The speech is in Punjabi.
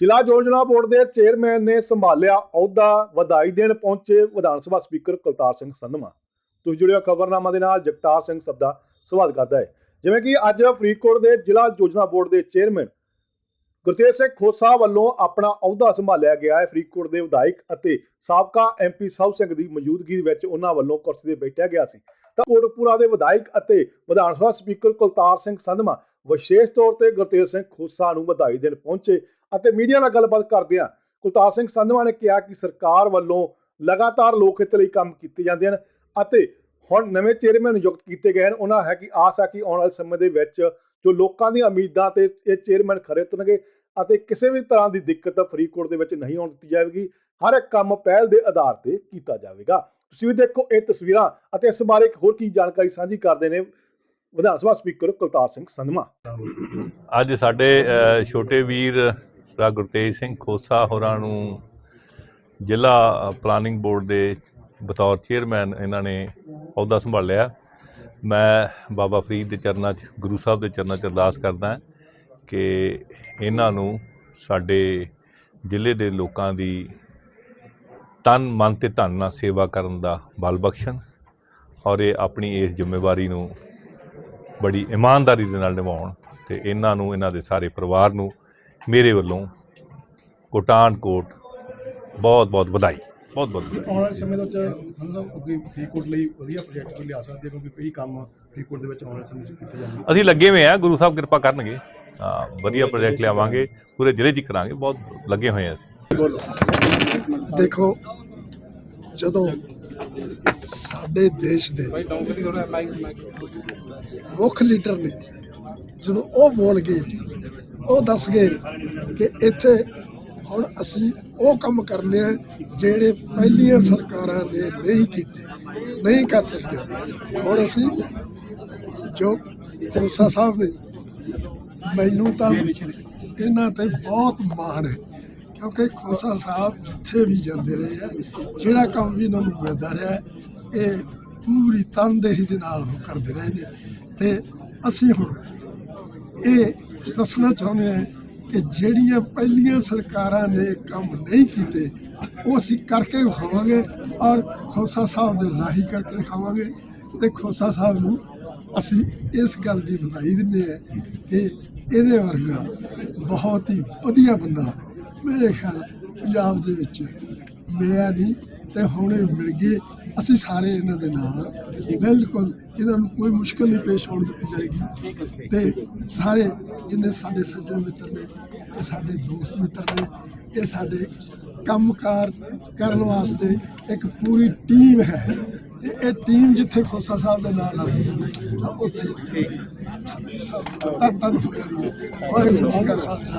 ਜ਼ਿਲ੍ਹਾ ਯੋਜਨਾ ਬੋਰਡ ਦੇ ਚੇਅਰਮੈਨ ਨੇ ਸੰਭਾਲਿਆ ਅਹੁਦਾ, ਵਧਾਈ ਦੇਣ ਪਹੁੰਚੇ ਵਿਧਾਨ ਸਭਾ ਸਪੀਕਰ ਕੁਲਤਾਰ ਸਿੰਘ ਸੰਧਵਾ। ਤੁਸੀਂ ਜੁੜਿਓ ਖਬਰਨਾਮਾ ਦੇ ਨਾਲ ਜਗਤਾਰ ਸਿੰਘ ਸਭ ਦਾ ਸਵਾਗਤ ਕਰਦਾ ਹੈ। ਜਿਵੇਂ ਕਿ ਅੱਜ ਫਰੀਦਕੋਟ ਦੇ ਜ਼ਿਲ੍ਹਾ ਯੋਜਨਾ ਬੋਰਡ ਦੇ ਚੇਅਰਮੈਨ ਗੁਰਤੇਜ ਸਿੰਘ ਖੋਸਾ ਵੱਲੋਂ ਆਪਣਾ ਅਹੁਦਾ ਸੰਭਾਲਿਆ ਗਿਆ ਹੈ। ਫਰੀਦਕੋਟ ਦੇ ਵਿਧਾਇਕ ਅਤੇ ਸਾਬਕਾ ਐਮਪੀ ਸਾਹਿਬ ਸਿੰਘ ਦੀ ਮੌਜੂਦਗੀ ਵਿੱਚ ਉਹਨਾਂ ਵੱਲੋਂ ਕੁਰਸੀ ਤੇ ਬੈਠਿਆ ਗਿਆ ਸੀ। ਤਾਂ ਕੋਟਕਪੂਰਾ ਦੇ ਵਿਧਾਇਕ ਅਤੇ ਵਿਧਾਨ ਸਭਾ ਸਪੀਕਰ ਕੁਲਤਾਰ ਸਿੰਘ ਸੰਧਮਾ ਵਿਸ਼ੇਸ਼ ਤੌਰ ਤੇ ਗੁਰਤੇਜ ਸਿੰਘ ਖੋਸਾ ਨੂੰ ਵਧਾਈ ਦੇਣ ਪਹੁੰਚੇ ਅਤੇ ਮੀਡੀਆ ਨਾਲ ਗੱਲਬਾਤ ਕਰਦਿਆਂ ਕੁਲਤਾਰ ਸਿੰਘ ਸੰਧਮਾ ਨੇ ਕਿਹਾ ਕਿ ਸਰਕਾਰ ਵੱਲੋਂ ਲਗਾਤਾਰ ਲੋਕ ਹਿੱਤ ਲਈ ਕੰਮ ਕੀਤੇ ਜਾਂਦੇ ਹਨ ਅਤੇ ਹੁਣ ਨਵੇਂ ਚੇਅਰਮੈਨ ਨਿਯੁਕਤ ਕੀਤੇ ਗਏ ਹਨ। ਉਹਨਾਂ ਹੈ ਕਿ ਆਸ ਹੈ ਕਿ ਆਉਣ ਵਾਲੇ ਸਮੇਂ ਦੇ ਵਿੱਚ ਜੋ ਲੋਕਾਂ ਦੀਆਂ ਉਮੀਦਾਂ ਤੇ ਇਹ ਚੇਅਰਮੈਨ ਖਰੇ ਉਤਰਨਗੇ ਅਤੇ ਕਿਸੇ ਵੀ ਤਰ੍ਹਾਂ ਦੀ ਦਿੱਕਤ ਫਰੀਦਕੋਟ ਦੇ ਵਿੱਚ ਨਹੀਂ ਆਉਣ ਦਿੱਤੀ ਜਾਵੇਗੀ ਹਰ ਇੱਕ ਕੰਮ ਪਹਿਲ ਦੇ ਆਧਾਰ ਤੇ ਕੀਤਾ ਜਾਵੇਗਾ। ਤੁਸੀਂ ਵੀ ਦੇਖੋ ਇਹ ਤਸਵੀਰਾਂ ਅਤੇ ਇਸ ਬਾਰੇ ਇੱਕ ਹੋਰ ਕੀ ਜਾਣਕਾਰੀ ਸਾਂਝੀ ਕਰਦੇ ਨੇ ਵਿਧਾਨ ਸਭਾ ਸਪੀਕਰ ਕੁਲਤਾਰ ਸਿੰਘ ਸੰਧਮਾ। ਅੱਜ ਸਾਡੇ ਅ, ਛੋਟੇ ਵੀਰ ਰਾ ਗੁਰਤੇਜ ਸਿੰਘ ਖੋਸਾ ਹੋਰਾਂ ਨੂੰ ਜ਼ਿਲ੍ਹਾ ਪਲਾਨਿੰਗ ਬੋਰਡ ਦੇ ਬਤੌਰ ਚੇਅਰਮੈਨ ਇਹਨਾਂ ਨੇ ਅਹੁਦਾ ਸੰਭਾਲਿਆ। ਮੈਂ ਬਾਬਾ ਫਰੀਦ ਦੇ ਚਰਨਾਂ 'ਚ, ਗੁਰੂ ਸਾਹਿਬ ਦੇ ਚਰਨਾਂ 'ਚ ਅਰਦਾਸ ਕਰਦਾ ਕਿ ਇਹਨਾਂ ਨੂੰ ਸਾਡੇ ਜ਼ਿਲ੍ਹੇ ਦੇ ਲੋਕਾਂ ਦੀ ਤਨ, ਮਨ ਤੇ ਧਨ ਨਾਲ ਸੇਵਾ ਕਰਨ ਦਾ ਬਲ ਬਖਸ਼ਣ ਔਰ ਇਹ ਆਪਣੀ ਇਸ ਜ਼ਿੰਮੇਵਾਰੀ ਨੂੰ ਬੜੀ ਇਮਾਨਦਾਰੀ ਦੇ ਨਾਲ ਨਿਭਾਉਣ ਤੇ ਇਹਨਾਂ ਨੂੰ, ਇਹਨਾਂ ਦੇ ਸਾਰੇ ਪਰਿਵਾਰ ਨੂੰ ਮੇਰੇ ਵੱਲੋਂ ਕੋਟਾਨ ਕੋਟ ਬਹੁਤ ਬਹੁਤ ਵਧਾਈ। ਬਹੁਤ ਬਹੁਤ ਆਉਣ ਵਾਲੇ ਸਮੇਂ ਦੇ ਵਿੱਚ ਮਤਲਬ ਕੋਈ ਫਰੀਦਕੋਟ ਲਈ ਵਧੀਆ ਪ੍ਰੋਜੈਕਟ ਵੀ ਲਿਆ ਸਕਦੇ ਕਿਉਂਕਿ ਕਈ ਕੰਮ ਫਰੀਦਕੋਟ ਦੇ ਵਿੱਚ ਆਉਣ ਵਾਲੇ ਸਮੇਂ 'ਚ ਕੀਤੇ ਜਾਣਗੇ ਅਸੀਂ ਲੱਗੇ ਹੋਏ ਆ ਗੁਰੂ ਸਾਹਿਬ ਕਿਰਪਾ ਕਰਨਗੇ। ਹਾਂ ਵਧੀਆ ਪ੍ਰੋਜੈਕਟ ਲਿਆਵਾਂਗੇ ਪੂਰੇ ਜ਼ਿਲ੍ਹੇ 'ਚ ਕਰਾਂਗੇ ਬਹੁਤ ਲੱਗੇ ਹੋਏ ਆ ਅਸੀਂ। ਦੇਖੋ ਜਦੋਂ ਸਾਡੇ ਦੇਸ਼ ਦੇ ਮੁੱਖ ਲੀਡਰ ਨੇ ਜਦੋਂ ਉਹ ਬੋਲ ਗਏ ਉਹ ਦੱਸ ਗਏ ਕਿ ਇੱਥੇ ਹੁਣ ਅਸੀਂ ਉਹ ਕੰਮ ਕਰਨੇ ਆ ਜਿਹੜੇ ਪਹਿਲੀਆਂ ਸਰਕਾਰਾਂ ਨੇ ਨਹੀਂ ਕੀਤੇ, ਨਹੀਂ ਕਰ ਸਕੀਆਂ। ਹੁਣ ਅਸੀਂ ਜੋ ਕੋਸਾ ਸਾਹਿਬ ਨੇ, ਮੈਨੂੰ ਤਾਂ ਇਹਨਾਂ ਤੇ ਬਹੁਤ ਮਾਣ ਹੈ, ਕਿਉਂਕਿ ਖੋਸਾ ਸਾਹਿਬ ਜਿੱਥੇ ਵੀ ਜਾਂਦੇ ਰਹੇ ਆ, ਜਿਹੜਾ ਕੰਮ ਵੀ ਇਹਨਾਂ ਨੂੰ ਮਿਲਦਾ ਰਿਹਾ, ਇਹ ਪੂਰੀ ਤਨਦੇਹੀ ਦੇ ਨਾਲ ਉਹ ਕਰਦੇ ਰਹੇ ਨੇ। ਤੇ ਅਸੀਂ ਹੁਣ ਇਹ ਦੱਸਣਾ ਚਾਹੁੰਦੇ ਹਾਂ ਕਿ ਜਿਹੜੀਆਂ ਪਹਿਲੀਆਂ ਸਰਕਾਰਾਂ ਨੇ ਕੰਮ ਨਹੀਂ ਕੀਤੇ, ਉਹ ਅਸੀਂ ਕਰਕੇ ਵਿਖਾਵਾਂਗੇ ਔਰ ਖੋਸਾ ਸਾਹਿਬ ਦੇ ਰਾਹੀਂ ਕਰਕੇ ਦਿਖਾਵਾਂਗੇ। ਤੇ ਖੋਸਾ ਸਾਹਿਬ ਨੂੰ ਅਸੀਂ ਇਸ ਗੱਲ ਦੀ ਵਧਾਈ ਦਿੰਦੇ ਹਾਂ ਕਿ ਇਹਦੇ ਵਰਗਾ ਬਹੁਤ ਹੀ ਵਧੀਆ ਬੰਦਾ ਮੇਰੇ ਖਿਆਲ ਪੰਜਾਬ ਦੇ ਵਿੱਚ ਮਿਲਿਆ ਨਹੀਂ ਤੇ ਹੁਣੇ ਮਿਲ ਗਏ। ਅਸੀਂ ਸਾਰੇ ਇਹਨਾਂ ਦੇ ਨਾਲ ਬਿਲਕੁਲ, ਇਹਨਾਂ ਨੂੰ ਕੋਈ ਮੁਸ਼ਕਲ ਨਹੀਂ ਪੇਸ਼ ਹੋਣ ਦਿੱਤੀ ਜਾਏਗੀ। ਤੇ ਸਾਰੇ ਜਿੰਨੇ ਸਾਡੇ ਸੱਜਣ ਮਿੱਤਰ ਨੇ, ਇਹ ਸਾਡੇ ਦੋਸਤ ਮਿੱਤਰ ਨੇ, ਇਹ ਸਾਡੇ ਕੰਮਕਾਰ ਕਰਨ ਵਾਸਤੇ ਇੱਕ ਪੂਰੀ ਟੀਮ ਹੈ। ਤੇ ਇਹ ਟੀਮ ਜਿੱਥੇ ਖੋਸਾ ਸਾਹਿਬ ਦੇ ਨਾਲ ਲੱਗਦੀ ਤਾਂ ਉੱਥੇ ਸਭ ਤਨ ਤਨ ਹੈ ਵਾਹਿਗੁਰੂ ਜੀ ਕਾ ਖਾਲਸਾ।